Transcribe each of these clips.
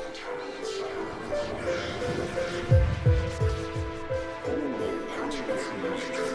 Thank you.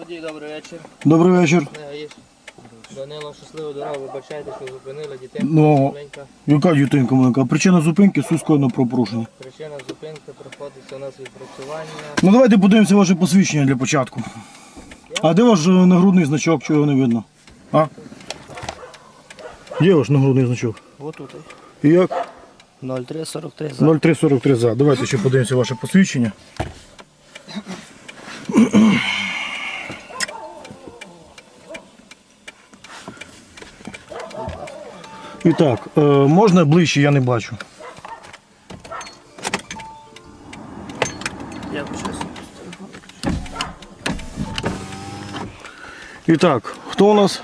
Водій, добрий вечір. Добрий вечір. Данило, щасливо дорогу, вибачайте, що зупинили дітей. Ну. Маленька. Яка дітинка маленька? Причина зупинки сускоєно про порушення. Причина зупинки проходиться у нас відпрацювання. Ну давайте подивимося ваше посвідчення для початку. А де ваш е, нагрудний значок, чого його не видно? А? Де ваш нагрудний значок? Вот тут. І як? 0343 за. 0343 за. Давайте ще подивимося ваше посвідчення. І так, е, можна ближче, я не бачу. І так, хто у нас?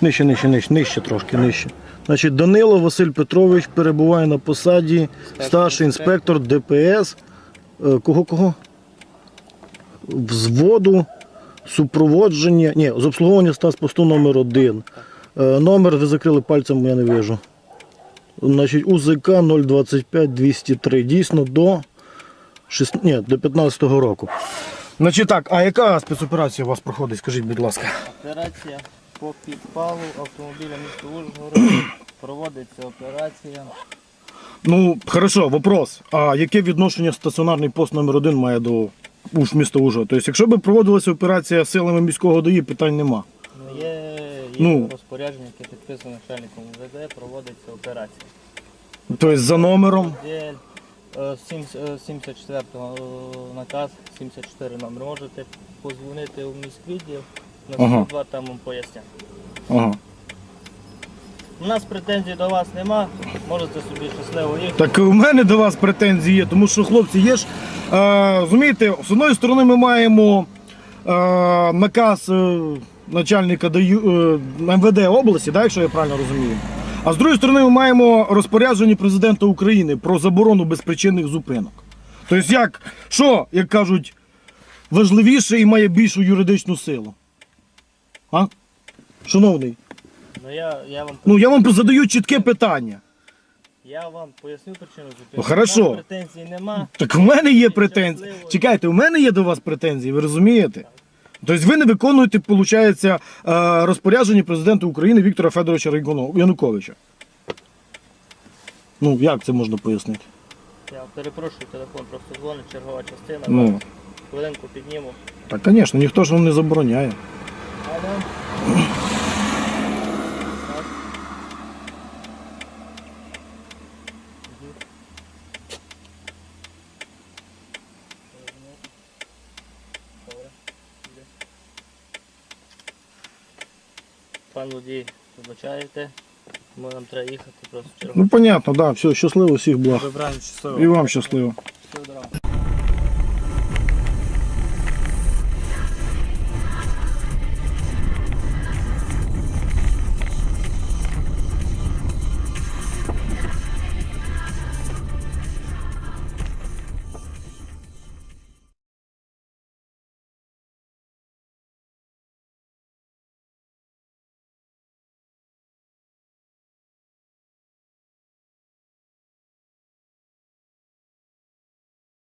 Нижче, нижче, нижче, нижче трошки, нижче. Значить, Данило Василь Петрович перебуває на посаді старший інспектор ДПС. Е, Кого кого? Взводу, супроводження. Ні, з обслуговування статспосту номер 1 Номер ви закрили пальцем, я не вижу. Значить, УЗК 025 203. Дійсно до, 6, ні, до 15-го року. Значить так, а яка спецоперація у вас проходить, скажіть, будь ласка? Операція по підпалу автомобіля міста Ужгород. Проводиться операція. Ну, хорошо, вопрос. А яке відношення стаціонарний пост номер 1 має до міста Ужгород? Тобто, якщо б проводилася операція силами міського ДАІ, питань нема. Ну, є Ну. розпорядження, яке підписано начальником УВД, проводиться операція. Тобто за номером. Дель, е, сім- е, 74 наказ, 74 номер. Можете позвонити у міськвідділ, на Ага. 102 там вам пояснять. Ага. У нас претензій до вас нема, можете собі щасливо їхати. Так у мене до вас претензії є, тому що хлопці є ж. Е, розумієте, з одної сторони ми маємо е, наказ е, начальника е, МВД області, да, якщо я правильно розумію. А з другої сторони, ми маємо розпорядження президента України про заборону безпричинних зупинок. Тобто, як, що, як кажуть, важливіше і має більшу юридичну силу? А? Шановний, Ну я, я вам ну я вам задаю чітке питання. я вам поясню причину зупинки. Ну, хорошо. Нас претензій нема. Так у мене є претензії. Чекайте, у мене є до вас претензії, ви розумієте? Тобто ви не виконуєте, виходить, розпорядження президента України Віктора Федоровича Януковича. Ну, як це можна пояснити? Я перепрошую, телефон просто дзвонить, чергова частина. Ну, Хвилинку підніму. так, звісно, ніхто ж вам не забороняє. Алло. Пан водій, вибачаєте, ми нам треба їхати просто Ну, понятно, так, да, все, щасливо, всіх благ. Вибираємо щасливо. І вам щасливо. Всього доброго.